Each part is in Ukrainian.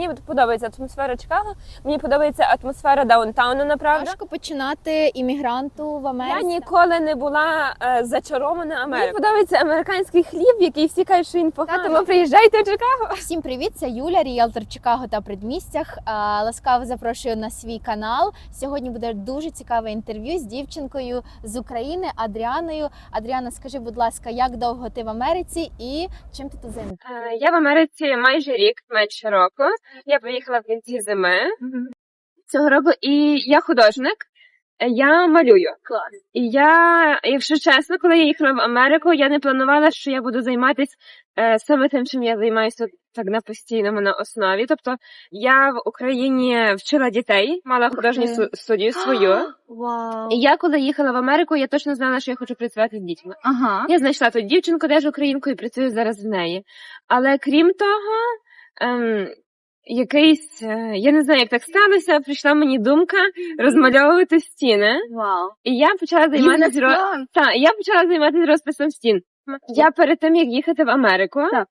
Мені подобається атмосфера Чикаго, мені подобається атмосфера даунтауну, направду. Важко починати іммігранту в Я ніколи не була е, зачарована Америкою. Мені подобається американський хліб, який всі кажуть, що він поганий. Тому приїжджайте в Чикаго. Всім привіт! Це Юля, ріелтор Чикаго та предмістях. А, Ласкаво запрошую на свій канал. Сьогодні буде дуже цікаве інтерв'ю з дівчинкою з України Адріаною. Адріана, скажи, будь ласка, як довго ти в Америці і чим ти тут займаєшся? Е, Я в Америці майже рік, менше року. Я приїхала в кінці зими цього року, і я художник. Я малюю. Клас. І я, якщо чесно, коли я їхала в Америку, я не планувала, що я буду займатися е, саме тим, чим я займаюся так на постійному на основі. Тобто я в Україні вчила дітей, мала художню сту- студію свою. Вау. І я, коли їхала в Америку, я точно знала, що я хочу працювати з дітьми. Ага. Я знайшла тут дівчинку, теж українку, і працюю зараз в неї. Але крім того, ем, якийсь, е, я не знаю, як так сталося, прийшла мені думка розмальовувати стіни. Вау. І я почала займатися ро... Бізнес-план. Я почала займатися розписом стін. Я перед тим, як їхати в Америку, Так.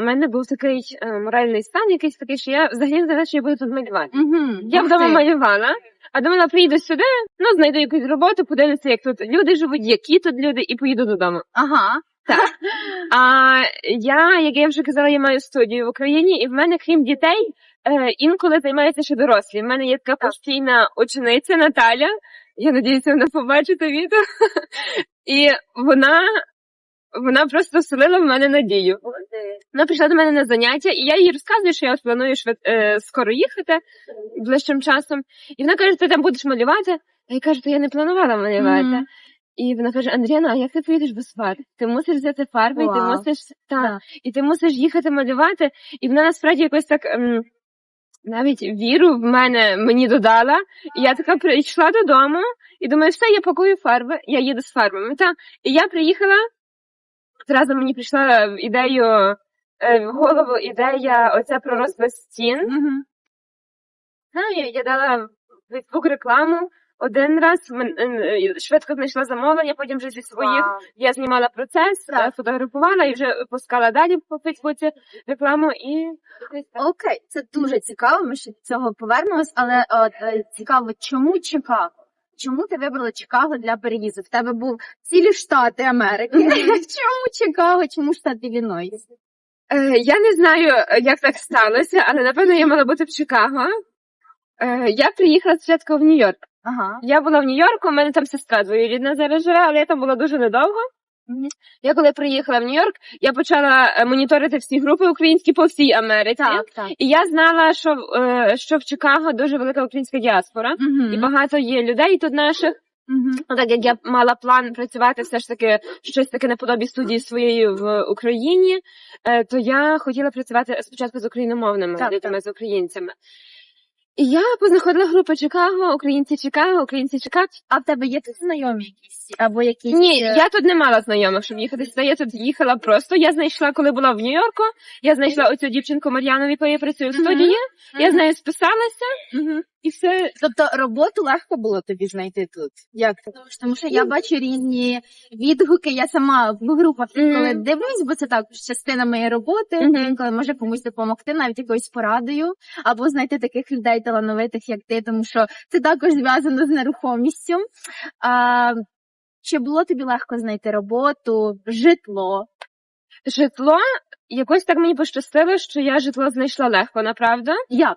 у мене був такий е, моральний стан, якийсь такий, що я взагалі не знала, що я буду тут малювати. Угу. Я вдома малювала, а думала, приїду сюди, ну знайду якусь роботу, подивлюся, як тут люди живуть, які тут люди, і поїду додому. Ага. А я, як я вже казала, я маю студію в Україні, і в мене, крім дітей, е, інколи займаються ще дорослі. В мене є така постійна учениця Наталя. Я надіюся, вона побачить це відео. І вона, вона просто вселила в мене надію. Вона прийшла до мене на заняття, і я їй розказую, що я от планую швид, е, скоро їхати ближчим часом. І вона каже, ти там будеш малювати. А я кажу, то я не планувала малювати. І вона каже: Андріана, а як ти поїдеш без фарб? Ти мусиш взяти фарби, і ти Вау. мусиш та, Так. і ти мусиш їхати малювати. І вона насправді якось так ем, навіть віру в мене мені додала. І я така прийшла додому і думаю, все, я пакую фарби, я їду з фарбами. Та. І я приїхала, зразу мені прийшла в ідею е, в голову ідея оця про розпис стін. Угу. Знаю, я дала в Фейсбук рекламу один раз, мен- е, швидко знайшла замовлення, потім вже зі своїх я знімала процес, Так. е, фотографувала і вже пускала далі по Фейсбуці рекламу і Окей, це дуже цікаво. Ми ще до цього повернемось, але от, е, цікаво, чому Чикаго? Чому ти вибрала Чикаго для переїзду? В тебе був цілі штати Америки. Чому Чикаго? Чому штат Іллінойс? Е, я не знаю, е, як так сталося, але напевно я мала бути в Чикаго. Е, я приїхала спочатку в Нью-Йорк. Ага. Я була в Нью-Йорку, у мене там сестра двоюрідна зараз живе, але я там була дуже недовго. Мгм. Я коли приїхала в Нью-Йорк, я почала е, моніторити всі групи українські по всій Америці. Так, так. І я знала, що, е, що в Чикаго дуже велика українська діаспора, і багато є людей тут наших. Ну, Так як я мала план працювати все ж таки щось таке наподобі студії своєї в Україні, е, то я хотіла працювати спочатку з україномовними Так, дітьми, з українцями. Я познаходила групу Чикаго, українці Чикаго, українці Чикаго. А в тебе є тут знайомі якісь або якісь Ні, е, я тут не мала знайомих, щоб їхати сюди. Я тут їхала просто. Я знайшла, коли була в Нью-Йорку. Я знайшла оцю дівчинку Мар'яну, в якої я працюю в студії. Я з нею списалася. І все. Тобто роботу легко було тобі знайти тут. Як? Тому що, тому що я бачу різні відгуки. Я сама в групах коли дивлюсь, бо це також частина моєї роботи. Інколи може комусь допомогти, навіть якоюсь порадою, або знайти таких людей талановитих, як ти, тому що це також зв'язано з нерухомістю. А, чи було тобі легко знайти роботу, житло? Житло якось так мені пощастило, що я житло знайшла легко, направда. Як?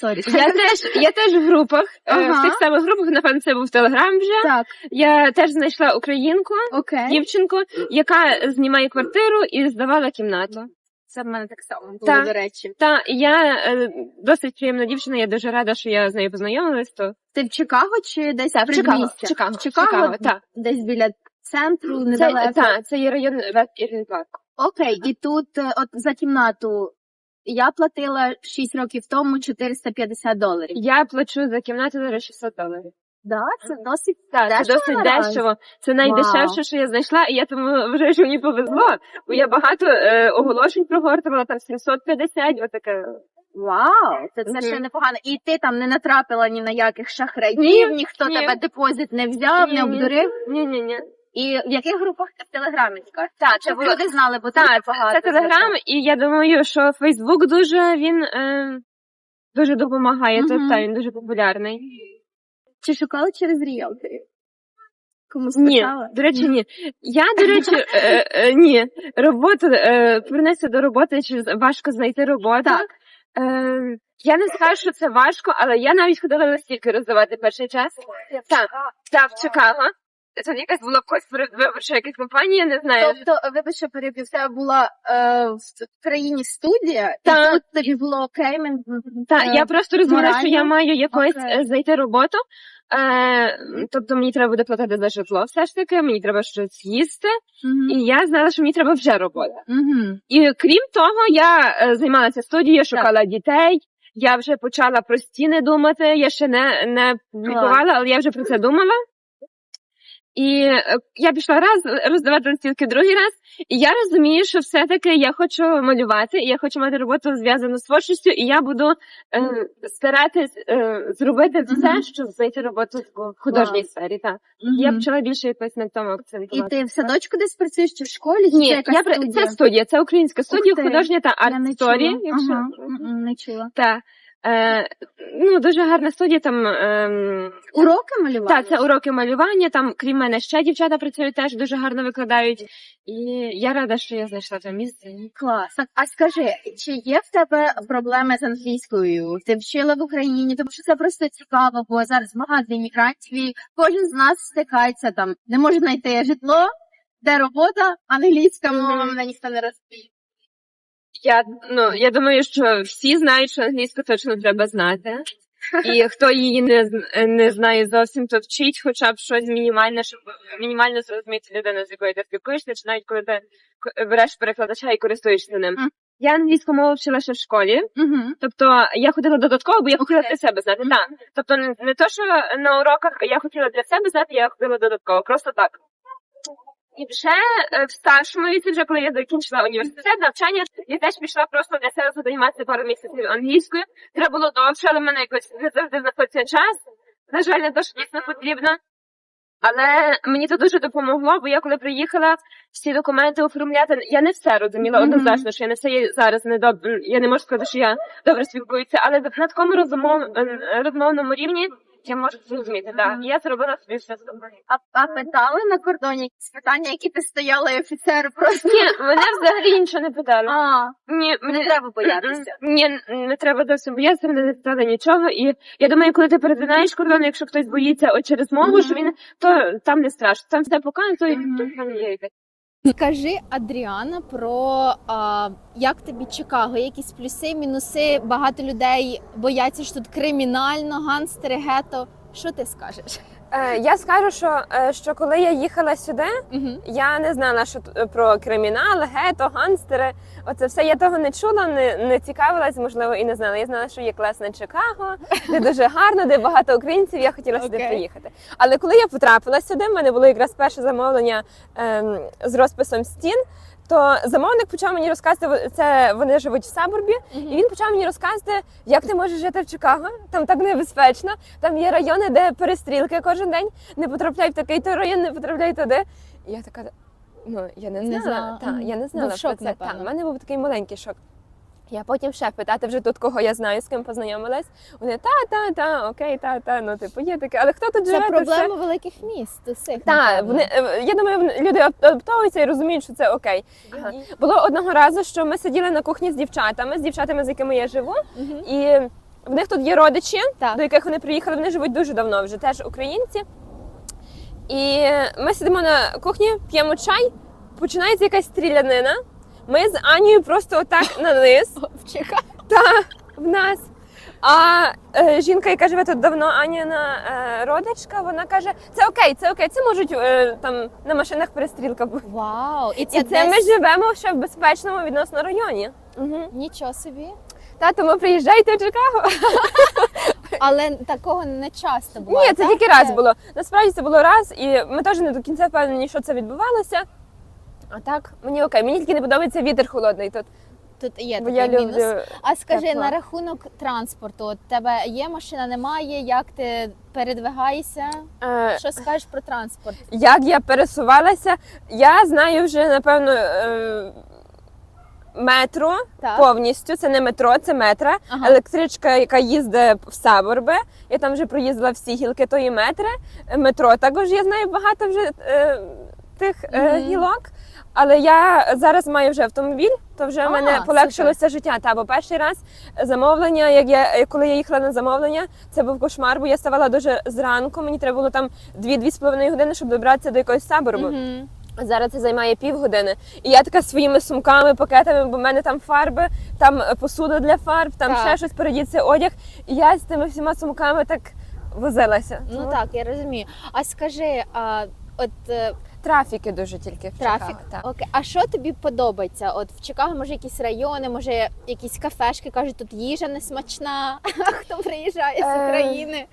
Сорі. Я теж, я теж в групах, е, в тих самих групах, напевно, це був Телеграм вже. Так, Я теж знайшла українку, окей. дівчинку, яка знімає квартиру і здавала кімнату. Це в мене так само було, Так. до речі. Та я е, досить приємна дівчина, я дуже рада, що я з нею познайомилась. То Ти в Чикаго чи десь Так, в Чикаго, в Чикаго, В Чикаго, Чикаго, так. десь біля центру, Це, недалеко. та, це є район Вест Парк. Окей, і тут е, от за кімнату я платила 6 років тому 450 доларів. Я плачу за кімнату зараз 600 доларів. Да, це досить Так, це Дешево досить наразі? дешево. Це найдешевше, що я знайшла, і я тому вважаю, що мені повезло. Бо я багато е, оголошень прогортувала, там 750, отаке. вау, це, це Мгм. ще непогано. І ти там не натрапила ні на яких шахраїв, Ні, ніхто ні. тебе депозит не взяв, не Ні, ні. обдурив. Ні, ні, ні. І в яких групах ти в телеграмі? Так, Щоб люди знали, бо Так, дуже багато. Це телеграм, і я думаю, що Фейсбук дуже він е, дуже допомагає. Мгм. Тобто він дуже популярний. Чи шукали через ріелторів? Комусь Ні, до речі, ні. Я, до речі, е, е, ні. Роботу е, повернутися до роботи через важко знайти роботу. Так. Е, я не скажу, що це важко, але я навіть ходила листівки роздавати перший час. Так, так, Чикаго. Це якась була когось виборча якась компанія, не знаю. Тобто, вибач, що переб'ю, тебе була е, в країні студія, Так. і тут тобі було окей, мен- Так, е, я просто розуміла, що я маю якось Окей. е, знайти роботу. Е, тобто мені треба буде платити за житло, все ж таки, мені треба щось їсти, Мгм. і я знала, що мені треба вже робота. Мгм. І крім того, я е, займалася студією, шукала дітей. Я вже почала про стіни думати. Я ще не, не публікувала, але я вже про це думала. І е, я пішла раз роздавати листівки другий раз, і я розумію, що все-таки я хочу малювати, і я хочу мати роботу зв'язану з творчістю, і я буду е, старатись е, зробити все, Мгм. щоб знайти роботу в художній сфері. Так. Я Мгм. почала більше якось на тому І ти в садочку десь працюєш чи в школі? Ні, це я студія? це студія, це українська студія художня та Я арт сторі. чула. Якщо Ага. Не чула. та е, ну дуже гарна студія. Там ем, Уроки малювання? та це уроки малювання. Там крім мене ще дівчата працюють, теж дуже гарно викладають. І я рада, що я знайшла це місце. Клас. А скажи, чи є в тебе проблеми з англійською? Ти вчила в Україні, тому що це просто цікаво, бо зараз багато іммігрантів, і кожен з нас стикається там, не може знайти житло, де робота, англійська мова, мене ніхто не розуміє. Я ну я думаю, що всі знають, що англійську точно треба знати. І хто її не не знає зовсім, то вчить хоча б щось мінімальне, щоб мінімально зрозуміти людину, з якою ти спілкуєшся, чи навіть коли ти береш перекладача і користуєшся ним. Я англійську мову вчила ще в школі, Угу. тобто я ходила додатково, бо я хотіла Окей. для себе знати. Так. Тобто не, не то, що на уроках я хотіла для себе знати, я ходила додатково, просто так. І вже е, в старшому віці, вже коли я закінчила університет, навчання, я теж пішла просто для себе займатися пару місяців англійською. Треба було довше, але в мене якось не завжди знаходиться час. На жаль, не що дійсно потрібно. Але мені це дуже допомогло, бо я коли приїхала всі документи оформляти, я не все розуміла однозначно, що я не все є зараз не добре. Я не можу сказати, що я добре спілкуюся, але на такому е, розмовному рівні я можу зрозуміти. Так, і я зробила собі все з. А, а питали на кордоні якісь питання, які ти стояла і офіцер просто. Ні, мене взагалі нічого не питали. А, Ні, не треба боятися. Ні, не треба зовсім боятися, мене не питали нічого. І я думаю, коли ти перетинаєш кордон, якщо хтось боїться от через мову, що він то там не страшно. Там все показує, Мгм. то там є якась. Скажи, Адріана, про а, як тобі Чикаго, якісь плюси, мінуси. Багато людей бояться, що тут кримінально, ганстери, гето. Що ти скажеш? Е, я скажу, що, е, що коли я їхала сюди, Угу. я не знала, що т- про кримінал, гето, ганстери. Оце все я того не чула, не, не цікавилась, можливо, і не знала. Я знала, що є класне Чикаго, де дуже гарно, де багато українців. Я хотіла сюди Окей. приїхати. Але коли я потрапила сюди, в мене було якраз перше замовлення ем, з розписом стін. То замовник почав мені розказувати, це вони живуть в Сабурбі, і він почав мені розказувати, як ти можеш жити в Чикаго. Там так небезпечно. Там є райони, де перестрілки кожен день. Не потрапляй в такий то район, не потрапляй туди. І я така, ну я не Не знала. знала. Та, я не Був знала шок, про це. Та, в мене був такий маленький шок. Я потім ще питати вже тут, кого я знаю, з ким познайомилась. Вони та, та, та, окей, та, та, ну типу є таке. Але хто тут Це живе? все- проблема великих міст. Усіх, так, вони е, я думаю, люди адаптовуються і розуміють, що це окей. Ага. Було одного разу, що ми сиділи на кухні з дівчатами, з дівчатами, з якими я живу, Мгм. і в них тут є родичі, Так. до яких вони приїхали. Вони живуть дуже давно, вже теж українці. І ми сидимо на кухні, п'ємо чай, починається якась стрілянина. Ми з Анією просто отак на низ Чикаго. в нас. А е, жінка, яка живе тут давно, Аніна е, родичка, вона каже: це окей, це окей, це можуть е, там на машинах перестрілка бути. Вау! І це, І це ми десь... живемо ще в безпечному відносно районі. Угу. Нічого собі. Та тому приїжджайте в Чикаго. Але такого не часто буває. Ні, це так? тільки раз було. Насправді це було раз, і ми теж не до кінця впевнені, що це відбувалося. А так, мені окей, мені тільки не подобається вітер холодний тут. Тут є Бо такий я мінус. люблю. А скажи тепла. на рахунок транспорту, от тебе є машина, немає? Як ти передвигаєшся? Е, Що скажеш про транспорт? як я пересувалася, я знаю вже напевно е, метро Так. повністю. Це не метро, це метра. Ага. Електричка, яка їздить в Саборби. Я там вже проїздила всі гілки тої метри. Метро також я знаю багато вже е, тих е, Мгм. гілок. Але я зараз маю вже автомобіль, то вже в мене полегшилося життя. Та бо перший раз замовлення, як я коли я їхала на замовлення, це був кошмар, бо я ставала дуже зранку. Мені треба було там 2-2,5 години, щоб добратися до якогось Саборбу. Мгм. А Зараз це займає півгодини. І я така своїми сумками, пакетами, бо в мене там фарби, там е, посуда для фарб, там Так. ще щось передіться одяг. І я з тими всіма сумками так возилася. Ну Тому так, я розумію. А скажи, а, от е, Трафіки дуже тільки в трафік. Чикаго, так. Окей, а що тобі подобається? От в Чикаго може якісь райони, може якісь кафешки кажуть, тут їжа не смачна. Хто приїжджає з Е, України?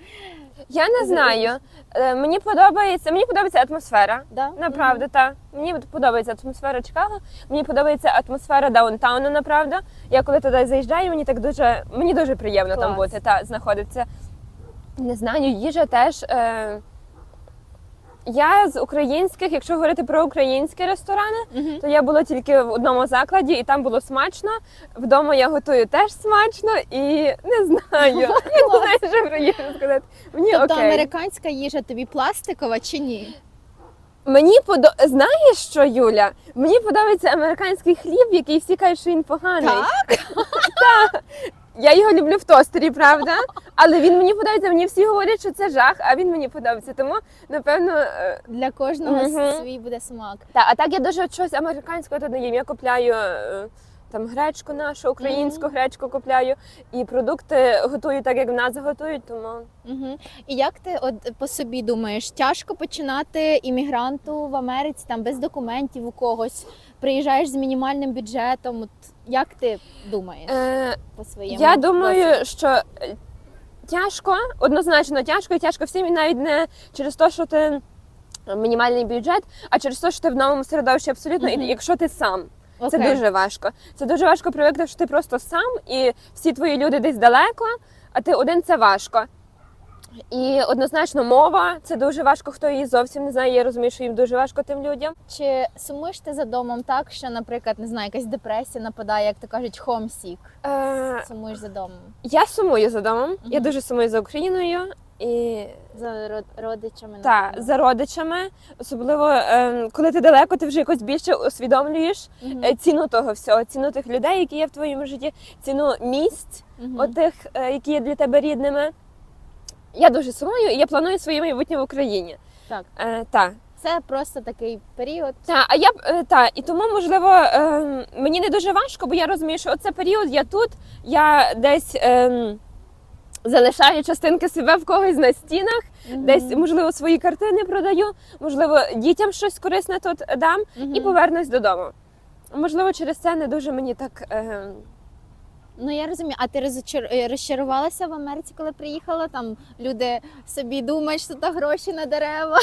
Я не знаю. Е, Мені подобається, мені подобається атмосфера. Да? Направду, так. Мені от подобається атмосфера Чикаго. Мені подобається атмосфера даунтауну, направду. Я коли туди заїжджаю, мені так дуже мені дуже приємно там Клас. бути та знаходитися. Не знаю, їжа теж. Е... Я з українських, якщо говорити про українські ресторани, Мгм. то я була тільки в одному закладі, і там було смачно. Вдома я готую теж смачно і не знаю. Я не знаю, що про їжу сказати. Мені Тобто окей. американська їжа тобі пластикова чи ні? Мені подо... знаєш що, Юля? Мені подобається американський хліб, який всі кажуть, що він поганий. Так? Я його люблю в тостері, правда? Але він мені подобається. Мені всі говорять, що це жах, а він мені подобається. Тому напевно. е, Для кожного Мгм. свій буде смак. Та, а так я дуже щось американського тут не їм. Я купляю е, там гречку нашу, українську гречку купляю, і продукти готую так, як в нас готують. Тому Угу. І як ти от по собі думаєш, тяжко починати іммігранту в Америці там без документів у когось, приїжджаєш з мінімальним бюджетом. От як ти думаєш е, по своєму? Я досвіду? думаю, що е, тяжко, однозначно тяжко, і тяжко всім і навіть не через те, що ти мінімальний бюджет, а через те, що ти в новому середовищі абсолютно, Мгм. і якщо ти сам. Це Окей. дуже важко. Це дуже важко привикти, що ти просто сам, і всі твої люди десь далеко, а ти один це важко. І однозначно мова це дуже важко, хто її зовсім не знає. Я розумію, що їм дуже важко тим людям. Чи сумуєш ти за домом так, що, наприклад, не знаю, якась депресія нападає, як то кажуть, homesick? Е, Сумуєш за домом, я сумую за домом, я дуже сумую за Україною і за родичами? та, напевно? за родичами. Особливо е, коли ти далеко, ти вже якось більше усвідомлюєш е, ціну того всього, ціну тих людей, які є в твоєму житті, ціну місць. Мгм. отих, е, які є для тебе рідними. Я дуже сумую, і я планую своє майбутнє в Україні. Так. Е, та. Це просто такий період. Та, а я е, та, і тому, можливо, е, мені не дуже важко, бо я розумію, що оце період я тут, я десь е, залишаю частинки себе в когось на стінах, Мгм. десь, можливо, свої картини продаю, можливо, дітям щось корисне тут дам Мгм. і повернусь додому. Можливо, через це не дуже мені так. Е, Ну я розумію. А ти розчар... е, розчарувалася в Америці, коли приїхала? Там люди собі думають, що це гроші на дерева.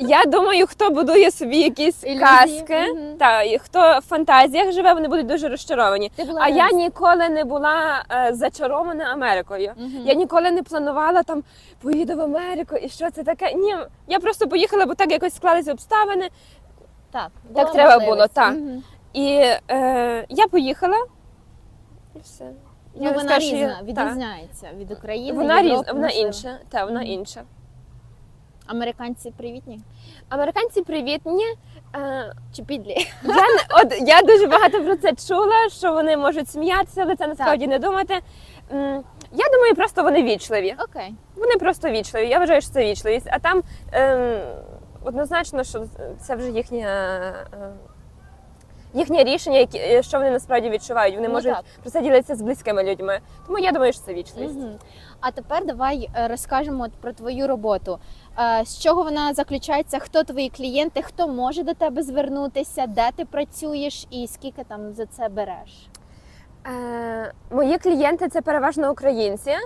Я думаю, хто будує собі якісь Ілюзії, казки, мгм. та і хто в фантазіях живе, вони будуть дуже розчаровані. Ти була А я ніколи не була е, зачарована Америкою. Мгм. Я ніколи не планувала там поїду в Америку і що це таке. Ні, я просто поїхала, бо так якось склалися обставини. Так, Так треба можливість. було, так. Мгм. І е, я поїхала. І все. Ну, Я вона скажу, що різна, я- та. відрізняється від України. Вона Європи, різна, вона можливо. інша. Та, вона Мгм. інша. Американці привітні Американці привітні. Е, чи підлі? Я не от я дуже багато про це чула, що вони можуть сміятися, але це насправді не думати. М, Я думаю, просто вони вічливі. Окей. Вони просто вічливі. Я вважаю, що це вічливість. А там ем, однозначно, що це вже їхнє, е, їхнє рішення, які, е, що вони насправді відчувають. Вони Ну, можуть так. про це ділитися з близькими людьми. Тому я думаю, що це вічність. Угу. А тепер давай е, розкажемо про твою роботу. Е, З чого вона заключається? Хто твої клієнти? Хто може до тебе звернутися? Де ти працюєш і скільки там за це береш? Е, мої клієнти це переважно українці, е,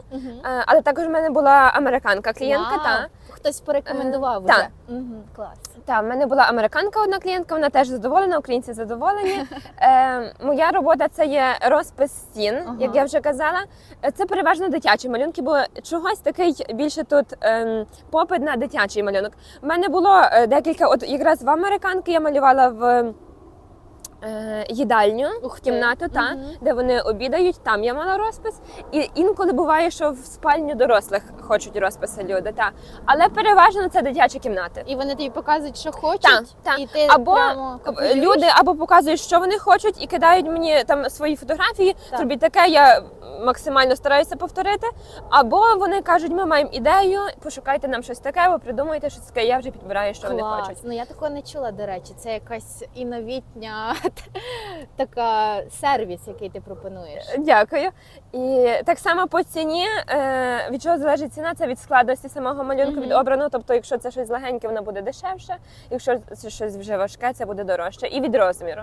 але також в мене була американка клієнтка. Та. Хтось порекомендував Е, так. Угу, клас. Та, в мене була американка, одна клієнтка, вона теж задоволена, українці задоволені. Е, моя робота це є розпис стін, Ага. як я вже казала. Е, Це переважно дитячі малюнки, бо чогось такий більше тут ем, попит на дитячий малюнок. У мене було е, декілька, от якраз в американки я малювала в е, їдальню, Ух кімнату, та, Мгм. де вони обідають, там я мала розпис. І інколи буває, що в спальню дорослих хочуть розписи люди. Та. Але переважно це дитячі кімнати. І вони тобі показують, що хочуть, Так, так. і ти Або прямо? Люди або показують, що вони хочуть, і кидають мені там свої фотографії. Зробіть таке, я максимально стараюся повторити. Або вони кажуть, ми маємо ідею, пошукайте нам щось таке, або придумайте щось таке. Я вже підбираю, що вони хочуть. Ну я такого не чула, до речі. Це якась і новітня така сервіс, який ти пропонуєш. Дякую. І так само по ціні. е, Від чого залежить ціна? Це від складності самого малюнку Мгм. від обраного. Тобто, якщо це щось легеньке, воно буде дешевше. Якщо це щось вже важке, це буде дорожче. І від розміру.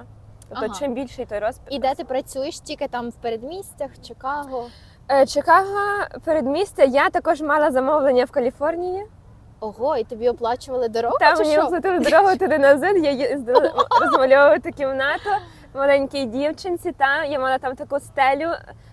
Тобто, Ага. чим більший той розмір. І де ти працюєш? Тільки там в передмістях, Чикаго. Е, Чикаго, передмістя. Я також мала замовлення в Каліфорнії. Ого, і тобі оплачували дорогу? Чи мені що? оплатили дорогу туди назад. Я їздила розмальовувати кімнату маленькій дівчинці. Та я мала там таку стелю,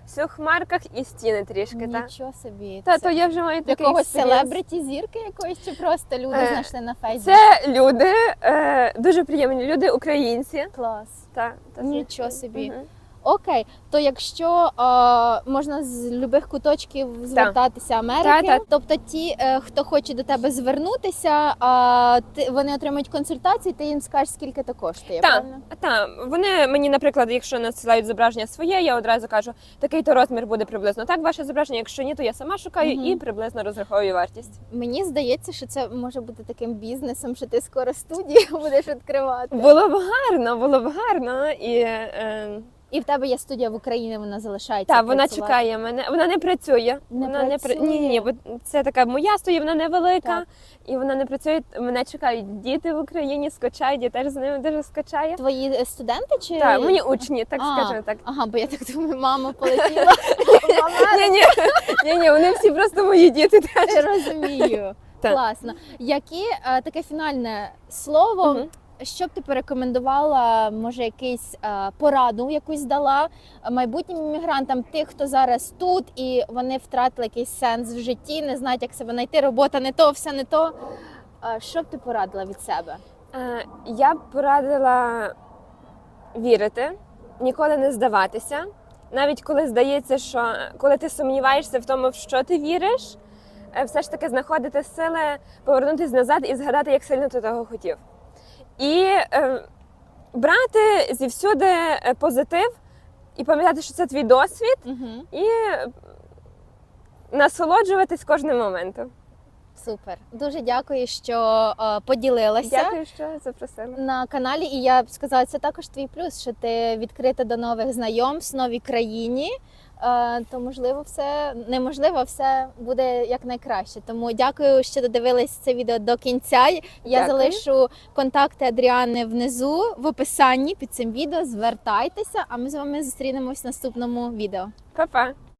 всю в хмарках і стіни трішки. Та, Нічого собі. та то я вже маю такий якогось селебриті зірки якоїсь чи просто люди Е, знайшли на Фейсбуці? Це люди, е, дуже приємні люди, українці. клас. Та, та Нічого собі. Мгм. Окей, то якщо е, можна з любих куточків звертатися Америки, Та, та. тобто ті, е, хто хоче до тебе звернутися, а ти вони отримують консультації, ти їм скажеш, скільки то коштує. Так, правильно? так. Вони мені, наприклад, якщо надсилають зображення своє, я одразу кажу, такий то розмір буде приблизно так, ваше зображення. Якщо ні, то я сама шукаю Мгм. і приблизно розраховую вартість. Мені здається, що це може бути таким бізнесом, що ти скоро студію будеш відкривати. Було б гарно, було б гарно і. Е, І в тебе є студія в Україні, вона залишається. Так, вона працювати. чекає мене. Вона не працює. Не вона не працює? Ні, ні, бо це така моя студія, вона невелика, Так. і вона не працює. Мене чекають діти в Україні, скачають, я теж з ними дуже скачаю. Твої е, студенти чи Так, мені учні, так А, скажемо так. Ага, бо я так думаю, мама полетіла. Ні, ні, ні, ні, вони всі просто мої діти теж. Я розумію. Класно. Які е, таке фінальне слово? Що б ти порекомендувала, може, якийсь е, пораду якусь дала майбутнім іммігрантам, тих, хто зараз тут, і вони втратили якийсь сенс в житті, не знають, як себе знайти, робота не то, все не то. Е, Що б ти порадила від себе? Е, Я б порадила вірити, ніколи не здаватися. Навіть коли здається, що коли ти сумніваєшся в тому, в що ти віриш, е, все ж таки знаходити сили повернутися назад і згадати, як сильно ти того хотів. І е, брати зівсюди е, позитив і пам'ятати, що це твій досвід, Угу. і насолоджуватись кожним моментом. Супер. Дуже дякую, що е, поділилася. Дякую, що запросили. на каналі, і я б сказала, це також твій плюс, що ти відкрита до нових знайомств, новій країні. Е, То можливо, все неможливо, все буде як найкраще. Тому дякую, що додивились це відео до кінця. Я Дякую. залишу контакти Адріани внизу в описанні під цим відео. Звертайтеся, а ми з вами зустрінемось в наступному відео. Па-па!